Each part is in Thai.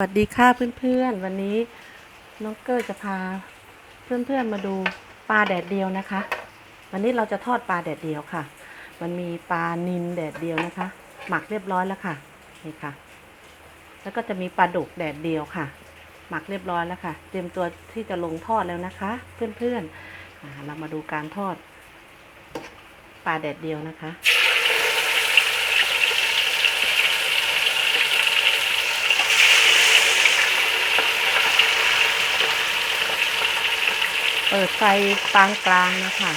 สวัสดีค่ะเพื่อนๆ วันนี้น้องเกอร์จะพาเพื่อนๆมาดูปลาแดดเดียวนะคะ วันนี้เราจะทอดปลาแดดเดียวค่ะ มันมีปลานินแดดเดียวนะคะ หมักเรียบร้อยแล้วค่ะนี่ค่ะ แล้วก็จะมีปลาดุกแดดเดียวค่ะ หมักเรียบร้อยแล้วค่ะ เตรียมตัวที่จะลงทอดแล้วนะคะ เพื่อนๆเรามาดูการทอดปลาแดดเดียวนะคะ เปิดไฟปานกลางนะคะ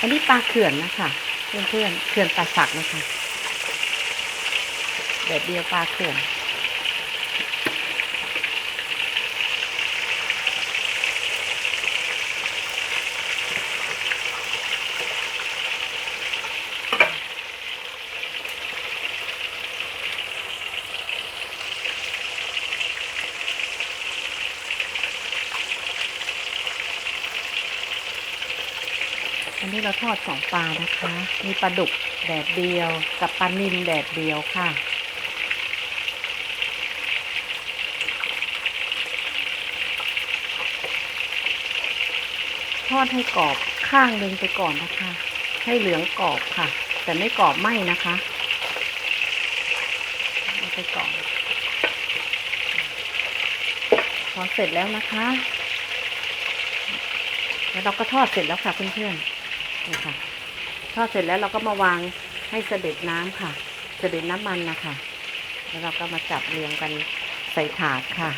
อันนี้ปลาเขื่อนนะคะ เพื่อนๆเขื่อนปลาสักนะคะแบบเดียวปลาเขื่อน อันนี้เราทอดสองปลานะคะ มีปลาดุกแดดเดียว กับปลานิลแดดเดียวค่ะ ทอดให้กรอบข้างหนึ่งไปก่อนนะคะ ให้เหลืองกรอบค่ะ แต่ไม่กรอบไหมนะคะเอาไปก่อนพอเสร็จแล้วนะคะ แล้วเราก็ทอดเสร็จแล้วค่ะเพื่อนๆ นี่ค่ะทอดเสร็จแล้วเราก็มาวางให้เสด็จน้ำค่ะ เสด็จน้ำมันนะคะแล้วเราก็มาจับเรียงกันใส่ถาดค่ะ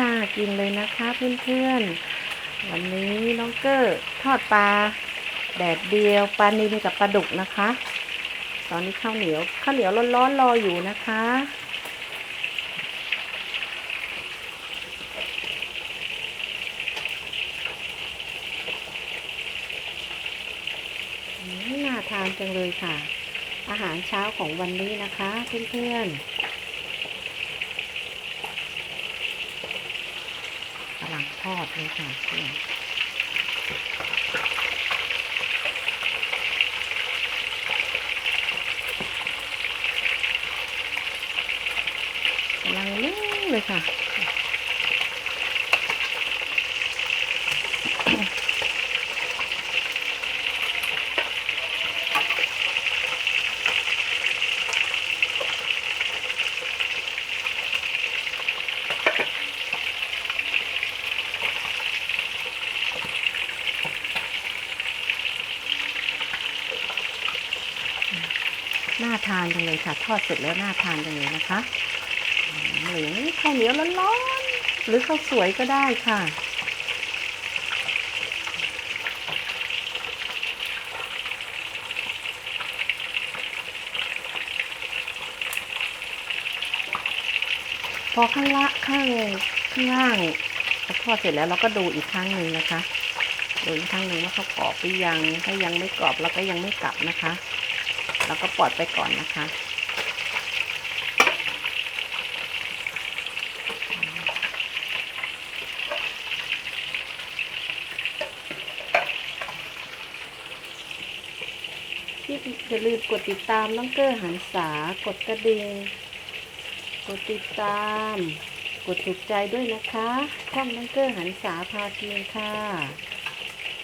น่ากินเลยนะคะเพื่อนๆ วันนี้น้องเกอร์ทอดปลา แดดเดียวปลานิลกับปลาดุกนะคะ ตอนนี้ข้าวเหนียวข้าวเหนียวร้อนๆรออยู่นะคะ น่าทานจังเลยค่ะ อาหารเช้าของวันนี้นะคะเพื่อนๆกำลังทอดเลยค่ะเพื่อนกำลังนึ่ง เลยค่ะ น่าทานจังเลยค่ะ ทอดเสร็จแล้วน่าทานจังเลยนะคะ อืมหรือข้าวเหนียวร้อนๆหรือข้าวสวยก็ได้ค่ะพอข้างละข้างข้างล่างทอดเสร็จแล้วเราก็ดูอีกครั้งหนึ่งนะคะ ดูอีกครั้งหนึ่งว่าเขากรอบหรือยัง ถ้ายังไม่กรอบเราก็ยังไม่กลับนะคะ เราก็ปล่อยไปก่อนนะคะ ที่อย่าลืมกดติดตามน้องเกอร์หันษากดกระดิ่งกดติดตาม กดถูกใจด้วยนะคะช่องน้องเกอร์หันษาพาทีนค่ะ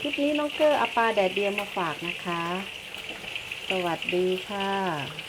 คลิปนี้น้องเกอร์เอาปลาแดดเดียวมาฝากนะคะ สวัสดีค่ะ